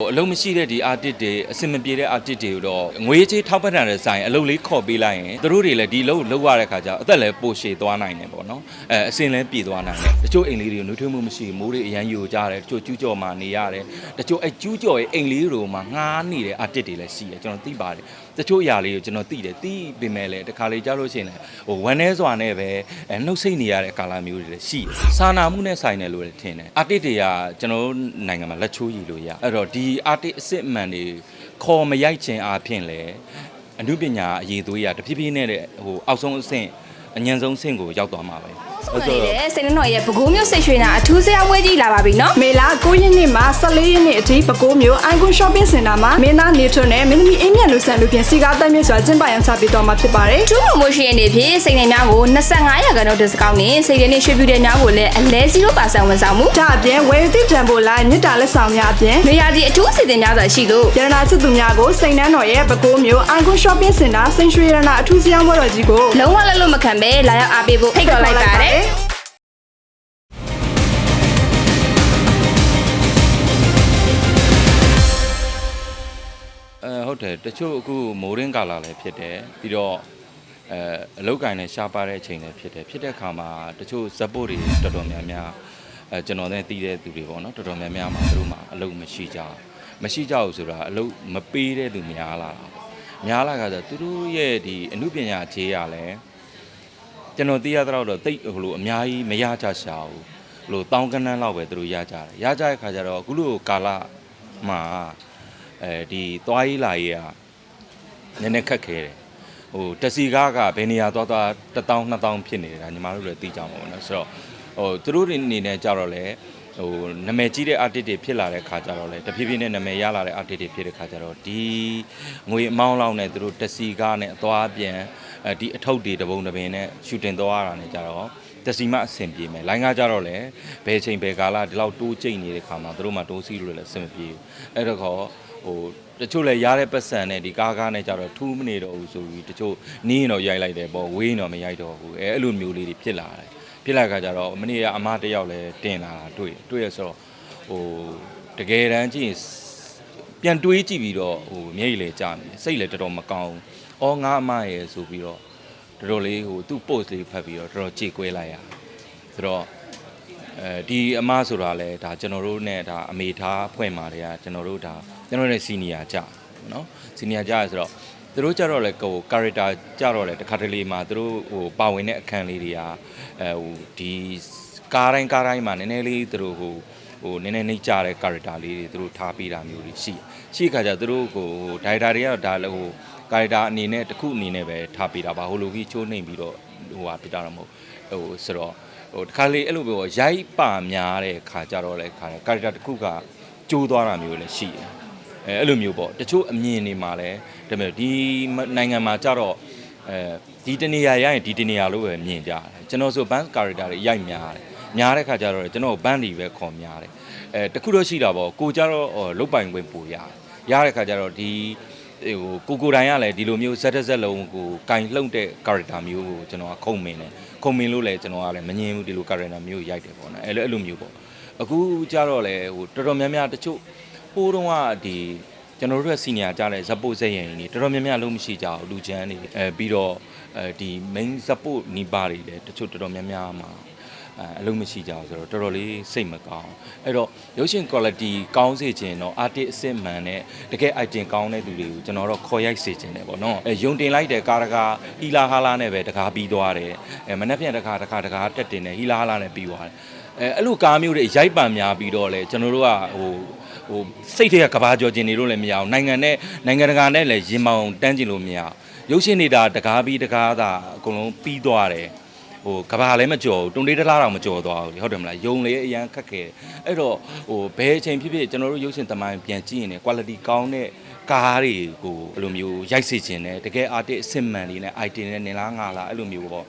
ဟိုအလုံးမရှိတဲ့ဒီ artist တွေအစင်မပြေတဲ့ artist တွေကိုတော့ငွေချေးထောက်ပံ့တာတဲ့ဆိုင်အလုံးလေးခေါ်ပေးလိုက်ရင်သူတို့တွေလည်းဒီလုံးလုံးရတဲ့ခါကျတော့အသက်လည်းပိုရှည်သွားနိုင်တယ်ပေါ့နော်အဲအစင်လည်းပြေသွားနိုင်တယ်တချို့အိမ်လေးတွေနှွေးထွေးမှုမရှိဘူးမိုးတွေအရန်ယူကြတယ်တချို့ကျူးကျော်မှနေရတယ်တချို့အဲကျူးကျော်ရဲ့အိမ်လေးတွေမှာငှားနေတဲ့ artist တွေလည်းရှိတယ်ကျွန်တော်သိပါတယ် တချို့အရာလေးကိုကျွန်တော်သိတယ်သိပေမဲ့လည်းတခါလေကြားလို့ရှိရင်လည်းဟိုဝမ်းနေစွာနဲ့ပဲအဲနှုတ်ဆိတ်နေရတဲ့ကာလာမျိုးတွေလည်းရှိတယ်စာနာမှုနဲ့ဆိုင်တယ်လို့လည်းထင်တယ် artist တွေကကျွန်တော်တို့နိုင်ငံမှာလက်ချိုးရည်လို့ရအဲ့တော့ဒီ artist အစစ်အမှန်တွေခေါ်မရိုက်ခြင်းအပြင်လေအမှုပညာအရေးသွေးရတဖြည်းဖြည်းနဲ့တဲ့ဟိုအောက်ဆုံးအဆင့်အញ្ញံဆုံးအဆင့်ကိုရောက်သွားမှာပဲ ဟုတ်ကဲ့စိတ်နှတော်ရဲ့ပကိုးမျိုးစိတ်ရွှေနာအထူးဆရာဝဲကြီးလာပါပြီနော်မေလာ9ရက်နေ့မှ14ရက်နေ့အထိပဲခူးမြို့ Icon Shopping Center မှာမင်းသားနေထွန်းနဲ့မင်းသမီးအင်းမြတ်လူဆန်လူပြင်စီကားတက်မြင့်စွာကျင်းပရန်ချပေးတော်မှာဖြစ်ပါတယ်ထူးပရိုမိုရှင်အနေဖြင့်စိတ်နှများကို25ရာခိုင်နှုန်းဒစ်စကောက်နဲ့စိတ်ရည်နဲ့ရွှေပြူတဲ့များကိုလည်းအလဲ0%ဝန်ဆောင်မှုဒါအပြင်ဝယ်ယူသည့်တန်ဖိုးလိုက်မြစ်တာလက်ဆောင်များအပြင်နေရာကြီးအထူးအစီအစဉ်များစွာရှိလို့ရတနာစစ်သူများကိုစိန်နှန်းတော်ရဲ့ပဲခူးမြို့ Icon Shopping Center စိန်ရွှေရတနာအထူးစည်းရုံးပွဲတော်ကြီးကိုလုံးဝလက်လို့မခံပဲလာရောက်အားပေးဖို့ဖိတ်ခေါ်လိုက်ပါတယ်အဲဟုတ်တယ်တချို့အခုမိုးရင်းကာလာလည်းဖြစ်တယ်ပြီးတော့အဲအလောက်ကင်နဲ့ရှားပါတဲ့အချိန်လည်းဖြစ်တယ်ဖြစ်တဲ့အခါမှာတချို့ဇက်ပို့တွေတော်တော်များများအဲကျွန်တော်နဲ့တည်တဲ့သူတွေပေါ့နော်တော်တော်များများမှာသူတို့မှာအလုပ်မရှိကြဘူးမရှိကြဘူးဆိုတာအလုပ်မပေးတဲ့သူများလာတာပေါ့များလာကြဆိုသူတို့ရဲ့ဒီအမှုပညာခြေရလည်း ကျွန်တော်သိရတော့တော့တိတ်ဟိုလိုအများကြီးမရကြရှာဘူးဟိုလိုတောင်းကနန်းလောက်ပဲသူတို့ရကြတယ်ရကြတဲ့ခါကျတော့အခုလိုကာလမှာအဲဒီသွားရေးလာရေးကနည်းနည်းခက်ခဲတယ်ဟိုတက်စီကားကဘယ်နေရာသွားသွား1000 2000ဖြစ်နေတယ်ဒါညီမတို့လည်းသိကြမှာပေါ့နော်ဆိုတော့ဟိုသူတို့တွေအနေနဲ့ကြတော့လေဟိုနာမည်ကြီးတဲ့ artist တွေဖြစ်လာတဲ့ခါကြတော့လေတဖြည်းဖြည်းနဲ့နာမည်ရလာတဲ့ artist တွေဖြစ်တဲ့ခါကြတော့ဒီငွေအမောင်းလောက်နဲ့သူတို့တက်စီကားနဲ့အသွားပြန်အဲ ဒီအထုပ်တွေတပုံတပင်နဲ့ရှူတင်သွားတာနဲ့ကြတော့တက်စီမအဆင်ပြေမယ်လိုင်းကားကြတော့လေဘယ်ချိန်ဘယ်ကာလဒီလောက်တိုးကျိတ်နေတဲ့ခါမှာသူတို့မှတိုးစီးလို့လည်းအဆင်မပြေဘူးအဲ့တော့ခေါ်ဟိုတချို့လည်းရတဲ့ပတ်စံနဲ့ဒီကားကားနဲ့ကြတော့ထူးမနေတော့ဘူးဆိုပြီးတချို့နင်းရင်တော့ရိုက်လိုက်တယ်ပေါ့ဝေးရင်တော့မရိုက်တော့ဘူးအဲအဲ့လိုမျိုးလေးတွေဖြစ်လာတယ်ဖြစ်လာကြကြတော့မနေ့ကအမတစ်ယောက်လည်းတင်လာတာတွေ့တွေ့ရဆိုတော့ဟိုတကယ်တမ်းကြည့်ရင်ပြန်တွေးကြည့်ပြီးတော့ဟိုမျက်ရည်လည်းကြာနေစိတ်လည်းတော်တော်မကောင်းဘူး။ အော်ငါအမရဲ့ဆိုပြီးတော့တော်တော်လေးဟိုသူ့ post လေးဖတ်ပြီးတော့တော်တော်ကြေကွဲလိုက်ရဆိုတော့ အဲဒီအမဆိုတာလဲဒါကျွန်တော်တို့နဲ့ဒါအမေထားအဖွဲ့မှာတွေကကျွန်တော်တို့ဒါကျွန်တော်တို့နဲ့စီနီယာကြเนาะစီနီယာကြရဆိုတော့သူတို့ကြတော့လဲဟို character ကြတော့လဲတစ်ခါတလေမှာသူတို့ဟိုပါဝင်တဲ့အခန်းလေးတွေကအဲဟိုဒီကားတိုင်းကားတိုင်းမှာနည်းနည်းလေးသူတို့ဟို ဟိုနည်းနည်းနှိမ့်ကြတဲ့ character လေးတွေသူတို့ထားပေးတာမျိုးတွေရှိရှိခါကျသူတို့ကိုဟို director တွေကတော့ဒါလည်းဟို character အနေနဲ့တစ်ခုအနေနဲ့ပဲထားပေးတာပါဟိုလိုကြီးချိုးနှိမ်ပြီးတော့ဟိုဟာပြတာတော့မဟုတ်ဟိုဆိုတော့ဟိုတခါလေအဲ့လိုပြောရိုက်ပါများတဲ့ခါကြတော့လေခါတယ်ကာရက်တာတစ်ခုကကျိုးသွားတာမျိုးလည်းရှိတယ်အဲအဲ့လိုမျိုးပေါ့တချို့အမြင်တွေမှာလည်းဒါပေမဲ့ဒီနိုင်ငံမှာကြတော့အဲဒီတနေရာရရင်ဒီတနေရာလို့ပဲမြင်ကြတယ်ကျွန်တော်ဆိုဘန်းကာရက်တာတွေရိုက်များတယ် များတဲ့ခါကြတော့ကျွန်တော်ဘန်းတွေပဲခေါ်များတယ်အဲတခုတော့ရှိတာပေါ့ကိုကြတော့လုတ်ပိုင်ခွင့်ပူရတယ်ရတဲ့ခါကြတော့ဒီဟိုကိုကိုတိုင်ကလည်းဒီလိုမျိုးဇက်တစ်ဇက်လုံးကိုကင်လှုပ်တဲ့ character မျိုးကိုကျွန်တော်ကခုံမင်းတယ်ခုံမင်းလို့လည်းကျွန်တော်ကလည်းမငြင်းဘူးဒီလို character မျိုးရိုက်တယ်ပေါ့နော်အဲ့လိုအဲ့လိုမျိုးပေါ့အခုကြတော့လေဟိုတော်တော်များများတချို့ဟိုးတုန်းကဒီကျွန်တော်တို့ရဲ့စီနီယာကြားတဲ့ဇက်ပိုဇက်ရင်တွေတော်တော်များများလုံးမရှိကြဘူးလူချမ်းတွေအဲပြီးတော့အဲဒီ main support နီးပါးတွေလည်းတချို့တော်တော်များများမှာ အဲအလုံးမရှိကြဘူးဆိုတော့တော်တော်လေးစိတ်မကောင်းအဲ့တော့ရုပ်ရှင် quality ကောင်းစေခြင်းတော့ artist အစစ်မှန်နဲ့တကယ် item ကောင်းတဲ့သူတွေကိုကျွန်တော်တော့ခေါ်ရိုက်စေခြင်းတယ်ပေါ့နော်အဲယုံတင်လိုက်တဲ့ကားတကားဟီလာဟာလာနဲ့ပဲတကားပြီးသွားတယ်အဲမနေ့ပြန်တကားတကားတကားတက်တင်တယ်ဟီလာဟာလာနဲ့ပြီးသွားတယ်အဲအဲ့လိုကားမျိုးတွေရိုက်ပံများပြီးတော့လေကျွန်တော်တို့ကဟိုဟိုစိတ်ထဲကကဘာကြော်ကျင်နေလို့လည်းမရအောင်နိုင်ငံနဲ့နိုင်ငံတကာနဲ့လည်းရင်မောင်တန်းကျင်လို့မရအောင်ရုပ်ရှင်နေတာတကားပြီးတကားသာအကုန်လုံးပြီးသွားတယ် ဟိုကဘာလည်းမကြော်ဘူးတုံတေးတလားတော့မကြော်သွားဘူးလေဟုတ်တယ်မလားယုံလေအရန်ခက်ခဲတယ်အဲ့တော့ဟိုဘယ်အချိန်ဖြစ်ဖြစ်ကျွန်တော်တို့ရုပ်ရှင်သမိုင်းပြန်ကြည့်ရင်လည်း quality ကောင်းတဲ့ကားတွေကိုအဲ့လိုမျိုးရိုက်စေခြင်းနဲ့တကယ် artist အစစ်မှန်လေးနဲ့ item နဲ့နင်လားငါလားအဲ့လိုမျိုးပေါ့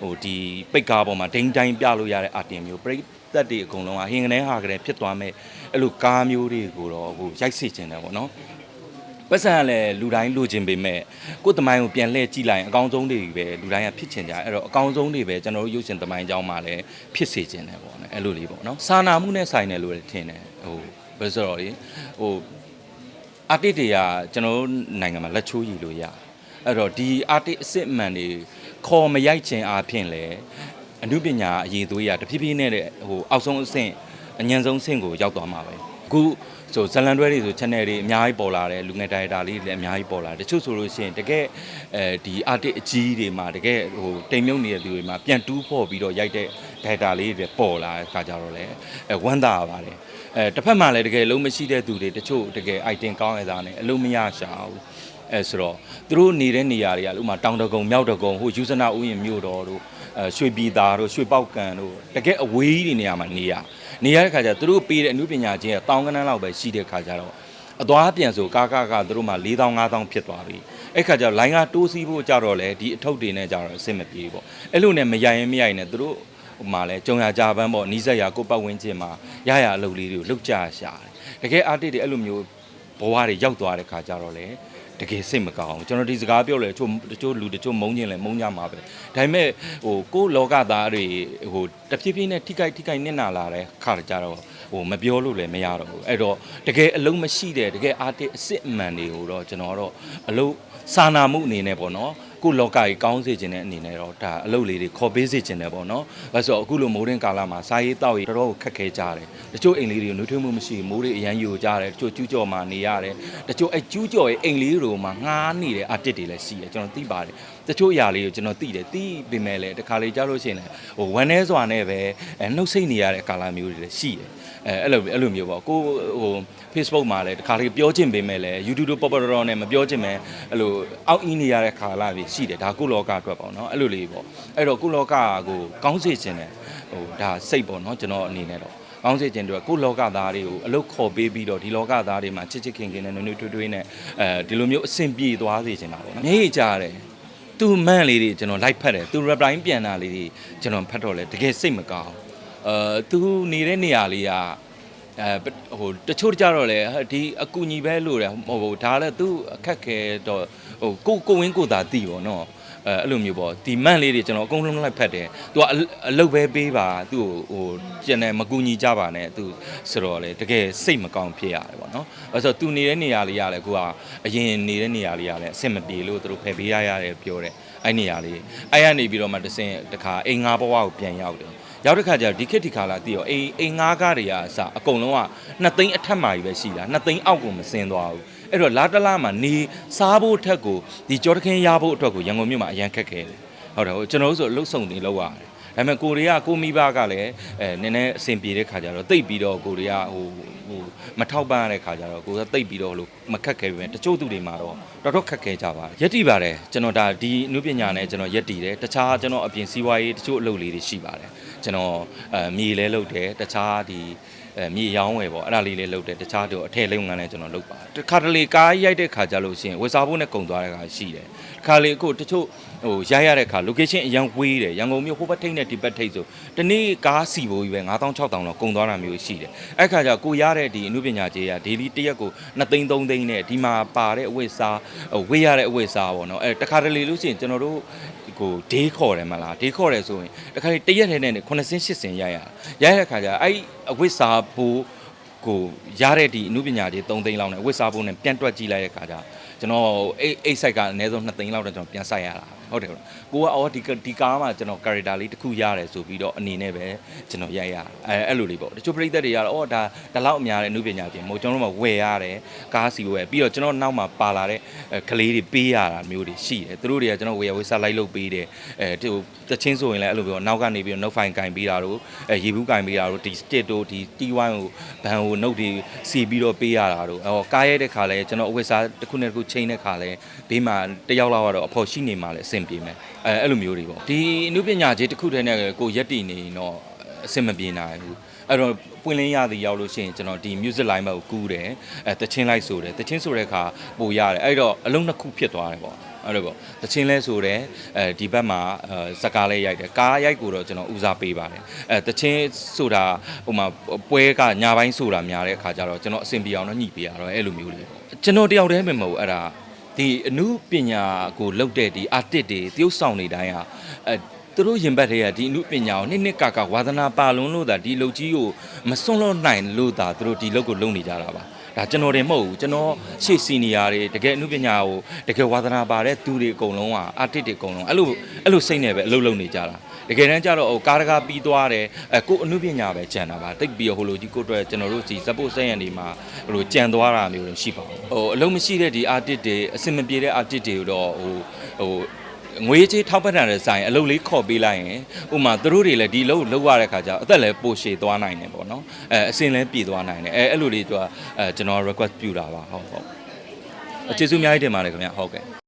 ဟိုဒီပိတ်ကားပေါ်မှာဒိန်တိုင်းပြလို့ရတဲ့ item မျိုးပြိသက်တွေအကုန်လုံးကဟင်ကနေဟာကလေးဖြစ်သွားမဲ့အဲ့လိုကားမျိုးတွေကိုတော့ဟိုရိုက်စေခြင်းတယ်ပေါ့နော် ပတ်စံကလည်းလူတိုင်းလိုချင်ပေမဲ့ကိုယ်တမိုင်းကိုပြန်လှည့်ကြည့်လိုက်ရင်အကောင်းဆုံးတွေပဲလူတိုင်းကဖြစ်ချင်ကြအဲ့တော့အကောင်းဆုံးတွေပဲကျွန်တော်တို့ရုပ်ရှင်တမိုင်းကြောင်းမှာလည်းဖြစ်စေချင်တယ်ပေါ့နော်အဲ့လိုလေးပေါ့နော်စာနာမှုနဲ့ဆိုင်တယ်လို့လည်းထင်တယ်ဟိုဘယ်ဆိုတော့လေဟိုအာတစ်တွေကကျွန်တော်တို့နိုင်ငံမှာလက်ချိုးရည်လို့ရတယ်အဲ့တော့ဒီအာတစ်အစစ်အမှန်တွေခေါ်မရိုက်ခြင်းအပြင်လေအမှုပညာအရေးသွေးရတဖြည်းဖြည်းနဲ့တဲ့ဟိုအောက်ဆုံးအဆင့်အញ្ញံဆုံးအဆင့်ကိုရောက်သွားမှာပဲ အခုဆိုဇလန်တွဲတွေဆို channel တွေအများကြီးပေါ်လာတယ်လူငယ်ဒါရိုက်တာလေးတွေလည်းအများကြီးပေါ်လာတယ်တချို့ဆိုလို့ရှိရင်တကယ်အဲဒီအာတစ်အကြီးတွေမှာတကယ်ဟိုတိမ်မြုပ်နေတဲ့လူတွေမှာပြန်တူးဖို့ပြီးတော့ရိုက်တဲ့ဒါရိုက်တာလေးတွေပေါ်လာတဲ့ခါကြတော့လေအဲဝမ်းသာရပါတယ်အဲတစ်ဖက်မှာလည်းတကယ်လုံးမရှိတဲ့သူတွေတချို့တကယ် item ကောင်းရတာနဲ့အလုံးမရရှာဘူးအဲဆိုတော့သူတို့နေတဲ့နေရာတွေကဥမာတောင်တကုံမြောက်တကုံဟိုယူဇနာဥယျာဉ်မြို့တော်တို့အဲရွှေပြည်သာတို့ရွှေပေါက်ကန်တို့တကယ်အဝေးကြီးတွေနေရာမှာနေရ နေရတဲ့ခါကျသူတို့ပေးတဲ့အမှုပညာချင်းကတောင်းကနန်းလောက်ပဲရှိတဲ့ခါကျတော့အသွားပြန်ဆိုကားကားကသူတို့မှ4000 5000ဖြစ်သွားပြီအဲ့ခါကျတော့လိုင်းကတိုးစီးဖို့ကြတော့လေဒီအထုပ်တွေနဲ့ကြတော့အဆင်မပြေဘူးပေါ့အဲ့လိုနဲ့မရရင်မရရင်လည်းသူတို့ဟိုမှာလဲကြုံရကြပန်းပေါ့နီးစက်ရကိုပတ်ဝန်းကျင်မှာရရအလုပ်လေးတွေကိုလှုပ်ကြရှာတယ်တကယ်အာတစ်တွေအဲ့လိုမျိုးဘဝတွေရောက်သွားတဲ့ခါကျတော့လေ တကယ်စိတ်မကောင်းဘူးကျွန်တော်ဒီစကားပြောလဲတချို့တချို့လူတချို့မုန်းခြင်းလဲမုန်းကြမှာပဲဒါပေမဲ့ဟိုကိုယ့်လောကသားတွေဟိုတဖြည်းဖြည်းနဲ့ထိခိုက်ထိခိုက်နစ်နာလာတဲ့ခါကြတော့ဟိုမပြောလို့လည်းမရတော့ဘူးအဲ့တော့တကယ်အလုံးမရှိတဲ့တကယ်အာတစ်အစ်စ်အမှန်တွေကိုတော့ကျွန်တော်ကတော့အလုံးစာနာမှုအနေနဲ့ပေါ့နော် ကိုယ့်လောကကြီးကောင်းစေခြင်းတဲ့အနေနဲ့တော့ဒါအလုပ်လေးတွေခေါ်ပေးစေခြင်းတယ်ပေါ့နော်။အဲဆိုအခုလိုမိုးရင်ကာလမှာစားရေးတောက်ရေးတော်တော်ခက်ခဲကြတယ်။တချို့အိမ်လေးတွေနှွေးထွေးမှုမရှိဘူးမိုးတွေအရန်ယူကြတယ်။တချို့ကျူးကျော်မှနေရတယ်။တချို့အဲကျူးကျော်ရဲ့အိမ်လေးတွေမှာငားနေတဲ့အတစ်တွေလည်းရှိတယ်ကျွန်တော်သိပါတယ်။ တချို့အရာလေးကိုကျွန်တော်သိတယ်သိပေမဲ့လည်းတခါလေကြားလို့ရှိရင်လည်းဟိုဝမ်းနေစွာနဲ့ပဲအဲနှုတ်ဆိတ်နေရတဲ့ကာလမျိုးတွေလည်းရှိတယ်။အဲအဲ့လိုအဲ့လိုမျိုးပေါ့ကိုဟို Facebook မှာလည်းတခါလေပြောချင်ပေမဲ့လည်း YouTube တို့ပေါ်ပေါ်တော်နဲ့မပြောချင်မဲ့အဲ့လိုအောက်အင်းနေရတဲ့ခါလာတွေရှိတယ်ဒါကုလောကအတွက်ပေါ့နော်အဲ့လိုလေးပေါ့အဲ့တော့ကုလောကကိုကောင်းစေခြင်းနဲ့ဟိုဒါစိတ်ပေါ့နော်ကျွန်တော်အနေနဲ့တော့ကောင်းစေခြင်းတို့ကိုလောကသားတွေကိုအလုတ်ခေါ်ပေးပြီးတော့ဒီလောကသားတွေမှာချစ်ချစ်ခင်ခင်နဲ့နွေ့နွေ့ထွေးထွေးနဲ့အဲဒီလိုမျိုးအဆင်ပြေသွားစေခြင်းပါပေါ့နော်မျက်ရည်ကြတယ် သူမန့်လေးတွေကျွန်တော်လိုက်ဖတ်တယ်သူ reply ပြန်တာလေးတွေကျွန်တော်ဖတ်တော့လဲတကယ်စိတ်မကောင်းအဲသူနေတဲ့နေရာလေးကအဲဟိုတချို့ကြတော့လေဒီအကူညီပဲလို့တယ်ဟိုဒါလည်းသူအခက်ခဲတော့ဟိုကိုကိုဝင်းကိုသာတည်ပေါ့နော် အဲအဲ့လိုမျိုးပေါ့ဒီမန့်လေးတွေကျွန်တော်အကုန်လုံးလိုက်ဖတ်တယ်သူကအအလုပ်ပဲပေးပါသူ့ကိုဟိုကျန်တယ်မကူညီကြပါနဲ့သူဆိုတော့လေတကယ်စိတ်မကောင်းဖြစ်ရတယ်ပေါ့နော်အဲဆိုသူနေတဲ့နေရာလေးရတယ်ကိုကအရင်နေတဲ့နေရာလေးရတယ်အဆင်မပြေလို့သူတို့ဖယ်ပေးရရတယ်ပြောတယ်အဲ့နေရာလေးအဲ့ရနေပြီးတော့မှတစင်တခါအိမ်ငါဘဝကိုပြန်ရောက်တယ်ရောက်တဲ့ခါကျတော့ဒီခေတ်ဒီခါလာတည်ရောအိမ်အိမ်ငါးကားတွေကအစအကုန်လုံးကနှစ်သိန်းအထက်မှာကြီးပဲရှိတာနှစ်သိန်းအောက်ကိုမစင်သွားဘူး အဲ့တော့လာတလားမှာနေစားဖို့ထက်ကိုဒီကြောတခင်းရဖို့အတွက်ကိုရန်ကုန်မြို့မှာအရန်ခက်ခဲတယ်ဟုတ်တယ်ဟိုကျွန်တော်တို့ဆိုလှုပ်ဆောင်နေလောက်ရတယ်ဒါပေမဲ့ကိုရီးယားကိုမိဘကလည်းအဲနည်းနည်းအဆင်ပြေတဲ့ခါကျတော့တိတ်ပြီးတော့ကိုရီးယားဟိုဟိုမထောက်ပံ့ရတဲ့ခါကျတော့ကိုကတိတ်ပြီးတော့လို့မခက်ခဲပဲတချို့သူတွေမှာတော့တော်တော်ခက်ခဲကြပါတယ်ရက်တိပါတယ်ကျွန်တော်ဒါဒီအနုပညာနဲ့ကျွန်တော်ရက်တိတယ်တခြားကျွန်တော်အပြင်စီးပွားရေးတချို့အလုပ်လေးတွေရှိပါတယ်ကျွန်တော်အဲမြေလဲလုပ်တယ်တခြားဒီ အဲမြေရောင်းဝယ်ပေါ့အဲ့ဒါလေးလေးလုပ်တယ်တခြားတို့အထည်လုပ်ငန်းလည်းကျွန်တော်လုပ်ပါတယ်တခါတလေကားရိုက်တဲ့ခါကြလို့ရှိရင်ဝယ်စားဖို့နဲ့ကုန်သွားတဲ့ခါရှိတယ်တခါလေအခုတချို့ဟိုရိုက်ရတဲ့ခါ location အရင်ဝေးတယ်ရန်ကုန်မြို့ဟိုဘက်ထိပ်နဲ့ဒီဘက်ထိပ်ဆိုတနေ့ကားစီဖို့ကြီးပဲ9000 6000တော့ကုန်သွားတာမျိုးရှိတယ်အဲ့ခါကျကိုရတဲ့ဒီအမှုပညာကြီးက daily တစ်ရက်ကို2သိန်း3သိန်းနဲ့ဒီမှာပါတဲ့အဝတ်စားဟိုဝေးရတဲ့အဝတ်စားပေါ့နော်အဲတခါတလေလို့ရှိရင်ကျွန်တော်တို့ ကိုဒေးခေါ်တယ်မလားဒေးခေါ်တယ်ဆိုရင်တခါတလေတစ်ရက်ထဲနဲ့9စင်း10စင်းရိုက်ရရရတဲ့ခါကျအဲ့အဝတ်စားဖို့ကိုရတဲ့ဒီအမှုပညာကြီး3သိန်းလောက်နဲ့ဝတ်စားဖို့နဲ့ပြန်တွက်ကြည့်လိုက်တဲ့ခါကျကျွန်တော်အိတ်အိတ်ဆိုင်ကအနည်းဆုံး2သိန်းလောက်တော့ကျွန်တော်ပြန်ဆိုင်ရတာ ဟုတ်တယ်ဟုတ်ကိုကအော်ဒီဒီကားမှာကျွန်တော် character လေးတစ်ခုရတယ်ဆိုပြီးတော့အနေနဲ့ပဲကျွန်တော်ရိုက်ရအဲအဲ့လိုလေးပေါ့တချို့ပရိသတ်တွေကတော့အော်ဒါဒါလောက်အများတဲ့အမှုပညာပြင်မို့ကျွန်တော်တို့မှဝယ်ရတယ်ကားစီဝယ်ပြီးတော့ကျွန်တော်နောက်မှာပါလာတဲ့ကလေးတွေပေးရတာမျိုးတွေရှိတယ်သူတို့တွေကကျွန်တော်ဝယ်ဝယ်စားလိုက်လုပ်ပေးတယ်အဲဟိုတချင်းဆိုရင်လည်းအဲ့လိုပြောနောက်ကနေပြီးတော့ note file ကင်ပေးတာတို့အဲရေဘူးကင်ပေးတာတို့ဒီ stick တို့ဒီ T1 ကိုဘန်ကို note တွေစီပြီးတော့ပေးရတာတို့အော်ကားရဲတဲ့ခါလဲကျွန်တော်အဝယ်စားတစ်ခုနဲ့တစ်ခုချိန်တဲ့ခါလဲဘေးမှာတယောက်လောက်ကတော့အဖို့ရှိနေမှလည်းအဆင်ပြေမယ်အဲအဲ့လိုမျိုးတွေပေါ့ဒီအနုပညာကြီးတစ်ခုတည်းနဲ့ကိုရက်တည်နေရင်တော့အဆင်မပြေနိုင်ဘူးအဲ့တော့ပွင့်လင်းရသည်ရောက်လို့ရှိရင်ကျွန်တော်ဒီ music line ဘက်ကိုကူးတယ်အဲတချင်းလိုက်ဆိုတယ်တချင်းဆိုတဲ့အခါပို့ရတယ်အဲ့တော့အလုံးနှစ်ခုဖြစ်သွားတယ်ပေါ့အဲ့လိုပေါ့တချင်းလဲဆိုတယ်အဲဒီဘက်မှာအဲဇကားလဲရိုက်တယ်ကားရိုက်ကိုတော့ကျွန်တော်ဦးစားပေးပါတယ်အဲတချင်းဆိုတာဟိုမှာပွဲကညာပိုင်းဆိုတာများတဲ့အခါကျတော့ကျွန်တော်အဆင်ပြေအောင်တော့ညှိပေးရတော့အဲ့လိုမျိုးလေးပေါ့ကျွန်တော်တယောက်တည်းပဲမဟုတ်ဘူးအဲ့ဒါ ဒီအမှုပညာကိုလုပ်တဲ့ဒီ artist တွေတရုပ်ဆောင်နေတိုင်းဟာအဲသူတို့ရင်ဘတ်တွေကဒီအမှုပညာကိုနှစ်နှစ်ကကဝါသနာပါလွန်းလို့သာဒီလုပ်ကြီးကိုမစွန့်လွတ်နိုင်လို့သာသူတို့ဒီလုပ်ကိုလုပ်နေကြတာပါဒါကျွန်တော်တွေမဟုတ်ဘူးကျွန်တော်ရှေ့စီနီယာတွေတကယ်အမှုပညာကိုတကယ်ဝါသနာပါတဲ့သူတွေအကုန်လုံးကအာတစ်တွေအကုန်လုံးအဲ့လိုအဲ့လိုစိတ်နဲ့ပဲအလုပ်လုပ်နေကြတာ တကယ်တမ်းကျတော့ဟိုကားတကားပြီးသွားတယ်အဲကိုအမှုပညာပဲကြံတာပါတိတ်ပြီးတော့ဟိုလိုကြီးကိုအတွက်ကျွန်တော်တို့ဒီ support ဆက်ရန်တွေမှာဟိုလိုကြံသွားတာမျိုးတွေရှိပါဘူးဟိုအလုံးမရှိတဲ့ဒီ artist တွေအစင်မပြေတဲ့ artist တွေကိုတော့ဟိုဟိုငွေကြေးထောက်ပံ့တဲ့ဆိုင်အလုပ်လေးခေါ်ပေးလိုက်ရင်ဥမာသူတို့တွေလည်းဒီအလုပ်လုပ်ရတဲ့ခါကျတော့အသက်လည်းပိုရှည်သွားနိုင်တယ်ပေါ့နော်အဲအစင်လည်းပြည်သွားနိုင်တယ်အဲအဲ့လိုလေးသူကအဲကျွန်တော် request ပြုတာပါဟုတ်ဟုတ်ကျေးဇူးအများကြီးတင်ပါတယ်ခင်ဗျဟုတ်ကဲ့